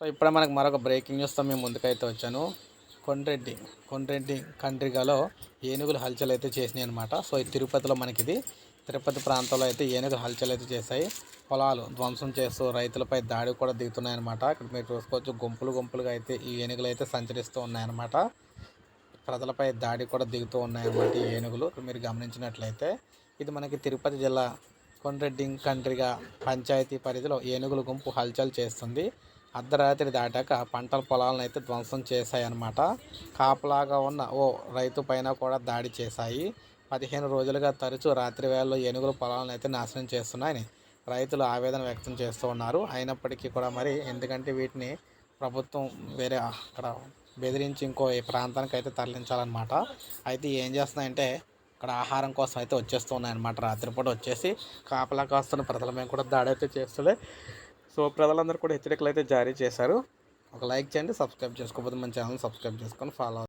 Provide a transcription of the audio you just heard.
So ఇప్పుడు మనకు మరొక బ్రేకింగ్ న్యూస్తో మేము ముందుకైతే వచ్చాను. కొండ్రెడ్డి కొండ్రెడ్డి కండ్రిగాలో ఏనుగులు హల్చల్ అయితే చేసినాయి అనమాట సో ఈ తిరుపతిలో మనకి ఇది తిరుపతి ప్రాంతంలో అయితే ఏనుగులు హల్చల్ అయితే చేశాయి. పొలాలు ధ్వంసం చేస్తూ రైతులపై దాడి కూడా దిగుతున్నాయి అనమాట ఇక్కడ మీరు చూసుకోవచ్చు గుంపులు గుంపులుగా అయితే ఈ ఏనుగులు అయితే సంచరిస్తూ ఉన్నాయన్నమాట ప్రజలపై దాడి కూడా దిగుతూ ఉన్నాయన్నమాట ఈ ఏనుగులు. మీరు గమనించినట్లయితే ఇది మనకి తిరుపతి జిల్లా కొండ్రెడ్డి కండ్రిగా పంచాయతీ పరిధిలో ఏనుగుల గుంపు హల్చల్ చేస్తుంది. అర్ధరాత్రి దాటాక పంటల పొలాలను అయితే ధ్వంసం చేశాయన్నమాట. కాపలాగా ఉన్న ఓ రైతు పైన కూడా దాడి చేశాయి. పదిహేను రోజులుగా తరచూ రాత్రి వేళల్లో ఏనుగులు పొలాలను అయితే నాశనం చేస్తున్నాయని రైతులు ఆవేదన వ్యక్తం చేస్తూ ఉన్నారు. అయినప్పటికీ కూడా మరి ఎందుకంటే వీటిని ప్రభుత్వం వేరే అక్కడ బెదిరించి ఇంకో ఈ ప్రాంతానికి అయితే తరలించాలన్నమాట. అయితే ఏం చేస్తున్నాయంటే ఇక్కడ ఆహారం కోసం అయితే వచ్చేస్తున్నాయన్నమాట. రాత్రిపూట వచ్చేసి కాపలా కాస్తున్న ప్రజల మేము కూడా దాడి అయితే చేస్తున్నాయి సో ప్రజలందరూ కూడా హెచ్చరికలు అయితే జారీ చేశారు. ఒక లైక్ చేయండి సబ్స్క్రైబ్ చేసుకోకపోతే మన ఛానల్ సబ్స్క్రైబ్ చేసుకొని ఫాలో